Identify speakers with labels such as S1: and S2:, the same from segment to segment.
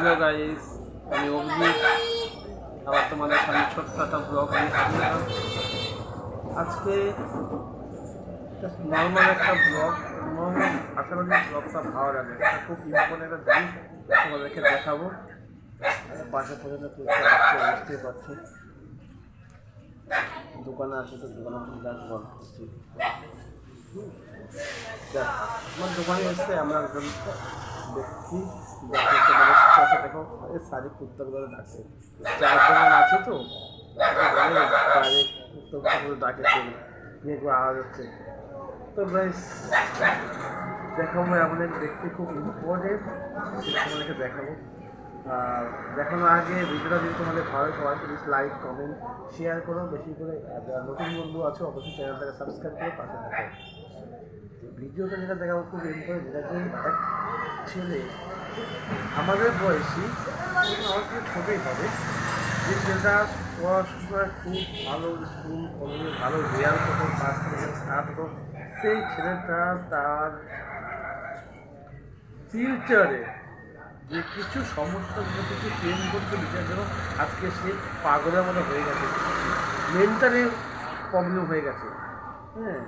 S1: Hello guys আমি অভিজিৎ আবার তোমাদের সামনে ছোট্ট একটা ব্লগ আমি আজকে নর্মাল একটা ব্লগ নর্মাল আশা করি ব্লগটা ভালো লাগে। এটা খুব ইম্পর্টেন্ট একটা জিনিস। তোমাদেরকে দেখাবো। পাশে পর্যন্ত বুঝতেই পারছি। দোকানে আছে তো দোকানে দেখব আমার দোকানে এসে আমরা দেখে শাড়ি কুর্তাগুলো ডাকছে চার দোকান আছে তো? বাইরে কুর্তাগুলো ডাকে মেয়েগুলো আওয়াজ হচ্ছে। তো বেশ দেখাবো আমাদের দেখতে খুব ইম্পর্টেন্ট সেটা দেখাবো। আর দেখানোর আগে ভিডিওটা যদি তোমাদের ভালো লাগে, সবাই প্লিজ লাইক কমেন্ট শেয়ার করো। বেশি করে নতুন বন্ধু আছে, অবশ্যই চ্যানেলটাকে সাবস্ক্রাইব করে পাশে থাকো। ভিডিওটা যেটা দেখাবো খুব ইম্পর্টেন্ট যেটা যে এক ছেলে, আমাদের বয়সী আমার ছোটোই হবে যে ছেলেটা পড়াশোনায় খুব ভালো, স্কুল, কলেজে ভালো রেয়াল হতো পাস থেকে স্টার্ট হতো সেই ছেলেটা তার ফিউচারে যে কিছু সমস্যা যে কিছু করতে বিচার জন্য আজকে সে পাগলের মতো হয়ে গেছে। মেন্টালি প্রবলেম হয়ে গেছে। হ্যাঁ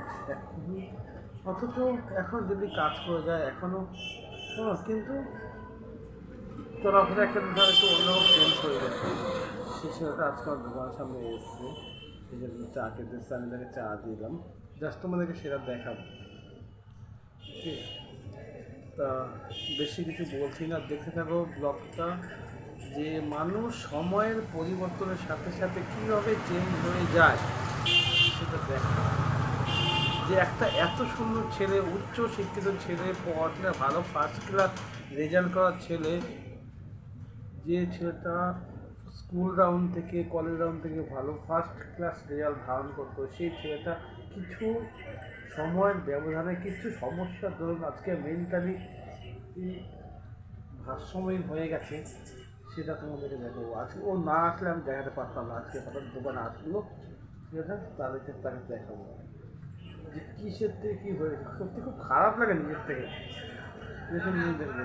S1: অথচ এখন যদি কাজ করে যায় এখনও কিন্তু চলাফেরা একটা ধর একটু অন্যরকম চেঞ্জ হয়ে গেছে সে ছেলেটা আজকে দোকানের সামনে এসেছে। সেই জন্য চা খেতে আমি তাকে চা দিলাম। জাস্ট তোমাদেরকে সেটা দেখাবো। ঠিক তা বেশি কিছু বলছি না। দেখতে থাকো ব্লগটা। যে মানুষ সময়ের পরিবর্তনের সাথে সাথে কীভাবে চেঞ্জ হয়ে যায়, সেটা দেখা যে একটা এত সুন্দর ছেলে, উচ্চ শিক্ষিত ছেলে, পড়াশোনা ভালো ফার্স্ট ক্লাস রেজাল্ট করার ছেলে, যে ছেলেটা স্কুল রাউন্ড থেকে কলেজ রাউন্ড থেকে ভালো ফার্স্ট ক্লাস রেজাল্ট ধারণ করতো, সেই ছেলেটা কিছু সময়ের ব্যবধানে, কিছু সমস্যার ধরুন আজকে মেন্টালি ভারসাম্যহীন হয়ে গেছে, সেটা তোমাদেরকে দেখাবো। আজকে ও না আসলে আমি দেখাতে পারতাম না, আজকে হঠাৎ দোকানে আসলো, সেটা তাদেরকে তাকে দেখাবো। যে কিসের থেকে কী হয়েছে? সত্যি খুব খারাপ লাগে নিজের থেকে। নিয়ে দেখবে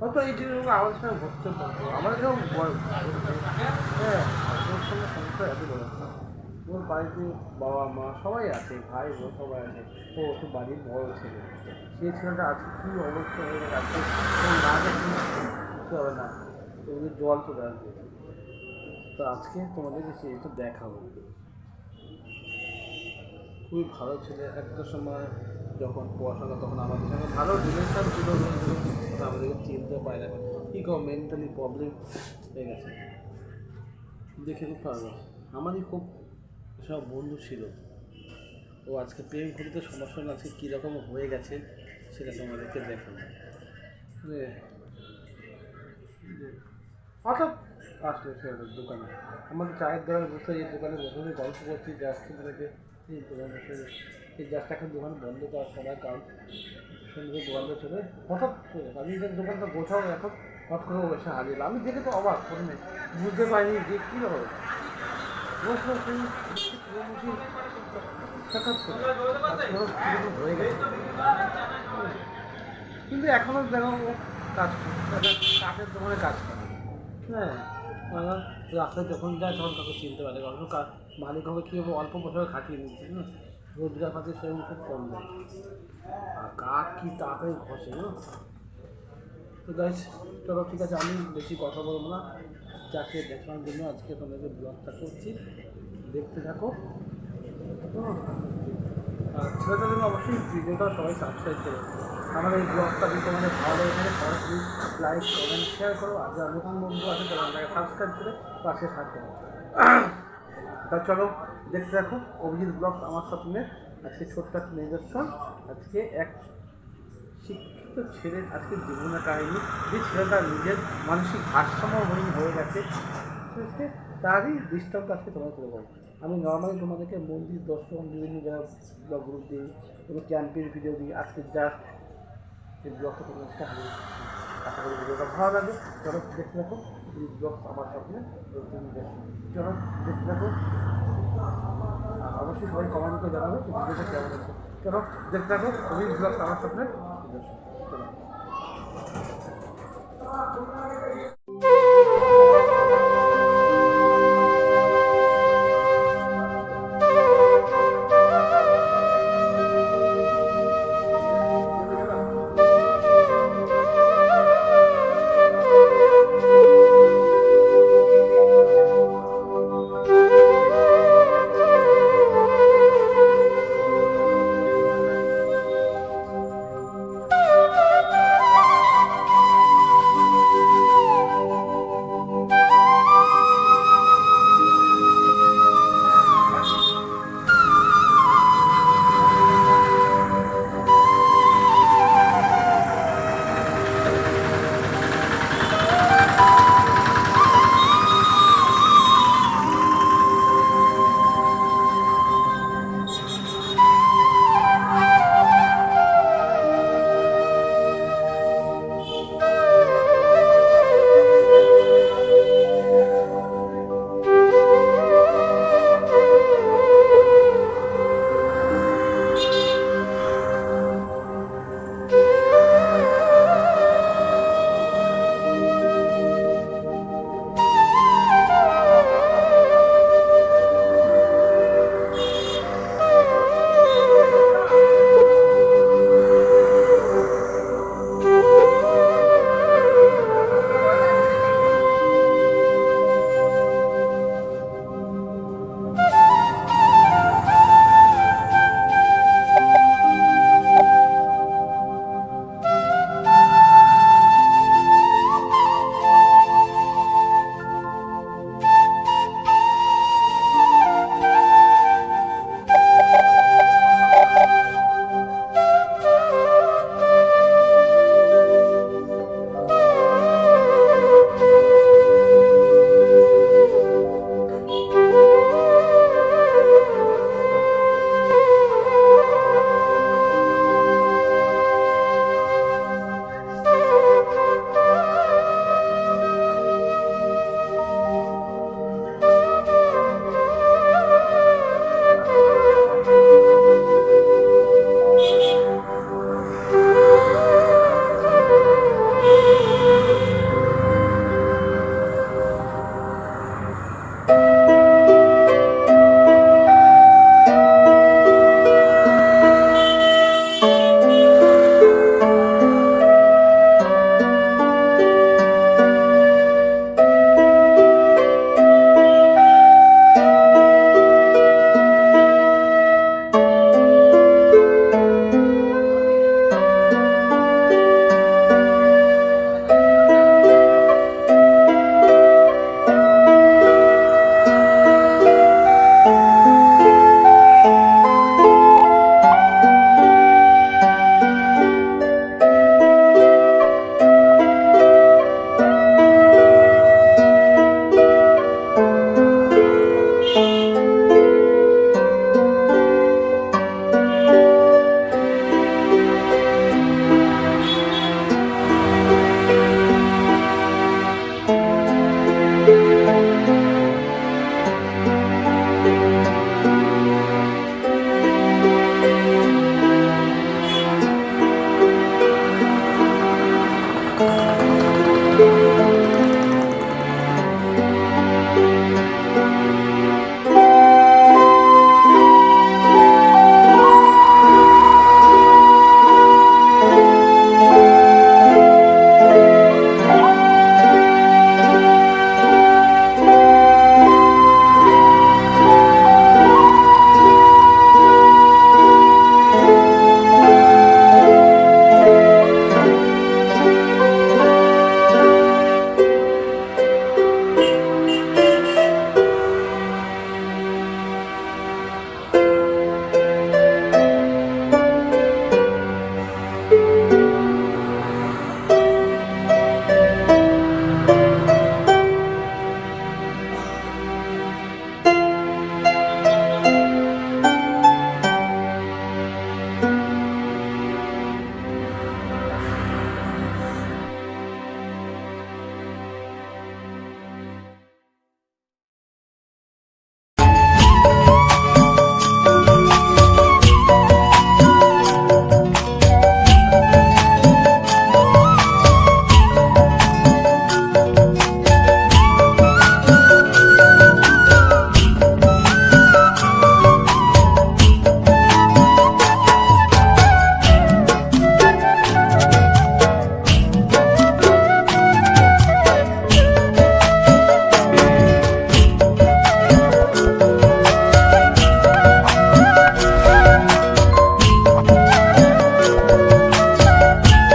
S1: হয়তো এই জিনিসগুলো আমাদের সঙ্গে ঘটতে পারতো। আমাদের কেউ হ্যাঁ ওর সঙ্গে সমস্যা এত বড়। ওর বাড়িতে বাবা, মা সবাই আছে, ভাই বোন সবাই আছে। ও তো বাড়ির বড় ছেলে। সেই ছেলেটা আজকে কী অবস্থা হয়ে গেছে আজকে না দেখে বুঝতে হবে না। ওদের জল চলে আসবে। তো আজকে তোমাদেরকে সেটা দেখাবো। খুবই ভালো ছিল। একটা সময় যখন পড়াশোনা তখন আমাদের সঙ্গে ভালো রিলেশন ছিল আমাদেরকে চিনতে পারে না। কী কম মেন্টালি প্রবলেম হয়ে গেছে। দেখে খুব ভালো আমারই খুব সব বন্ধু ছিল। ও আজকে প্রেম ঘটিতে সমস্যা না, আজকে কীরকম হয়ে গেছে, সেটা তোমাদেরকে মানে হঠাৎ ছেলেটার দোকানে। আমাদের চায়ের দোকানে বসে এই দোকানে বসে গল্প করছি জাস্ট থেকে এই বসে জাস্ট এখন দোকান বন্ধ করার সময় কারণ সুন্দর দোকানটা চলে। হঠাৎ চলে আমি দোকানটা গোছাও এখন, হঠাৎ করে এসে হারিয়ে আমি দেখে তো অবাক প্রথমে বুঝতে পারিনি যে কী হবে। বসে বসে করে কিন্তু এখনও দেখো কাজ করে কাঠের দোকানে কাজ করে। হ্যাঁ। আমার রাস্তায় যখন যায় তখন কাউকে চিনতে পারে কারণ কা- মালিক হবে কী হবে, অল্প বছরে খাটিয়ে নিচ্ছে না রোজগার পাতি সেরকম খুব কম দেয় আর কাঠ কি তাড়াতাড়ি ঘষে না তো গাইস চলো ঠিক আছে, আমি বেশি কথা বলব না। যাকে দেখানোর জন্য আজকে তোমাদের ব্লগটা করছি। দেখতে থাকো। আর ছেলেটার জন্য অবশ্যই ভিডিওটা সবাই সাবস্ক্রাইব করো আমার এই ব্লগটা যদি তোমাদের ভালো লেগে থাকে, তাহলে প্লিজ লাইক কমেন্ট শেয়ার করো। আর যারা নতুন বন্ধু আছে, তারা আমাকে সাবস্ক্রাইব করে পাশে থাকো। তা চলো, দেখতে দেখো অভিজিৎ ব্লগ আমার স্বপ্নে। আজকে ছোট্ট একটা নিদর্শন। আজকে এক শিক্ষিত ছেলের আজকে জীবনের কাহিনী। যে ছেলেটা নিজের মানসিক ভারসাম্যহীন হয়ে গেছে তারই দৃষ্টান্ত আজকে তোমার করে বলব আমি নর্মালি তোমাদেরকে মন্দির, দর্শন, বিভিন্ন জায়গায় ব্লগ গ্রুপ দিই, কোনো ক্যাম্পের ভিডিও দিই। আজকে জাস্ট এই ব্লগটা তোমাদের একটা হারিয়ে আশা করি ভিডিওটা ভালো লাগে চলো দেখতে থাকো, এই ব্লগ আমার সামনে। চলো দেখতে থাকো। অবশ্যই সবাই কমেন্ট করে জানাবে ভিডিওটা কেমন আছে চলো দেখতে থাকো তুমি ব্লগ আমার সামনে চলো।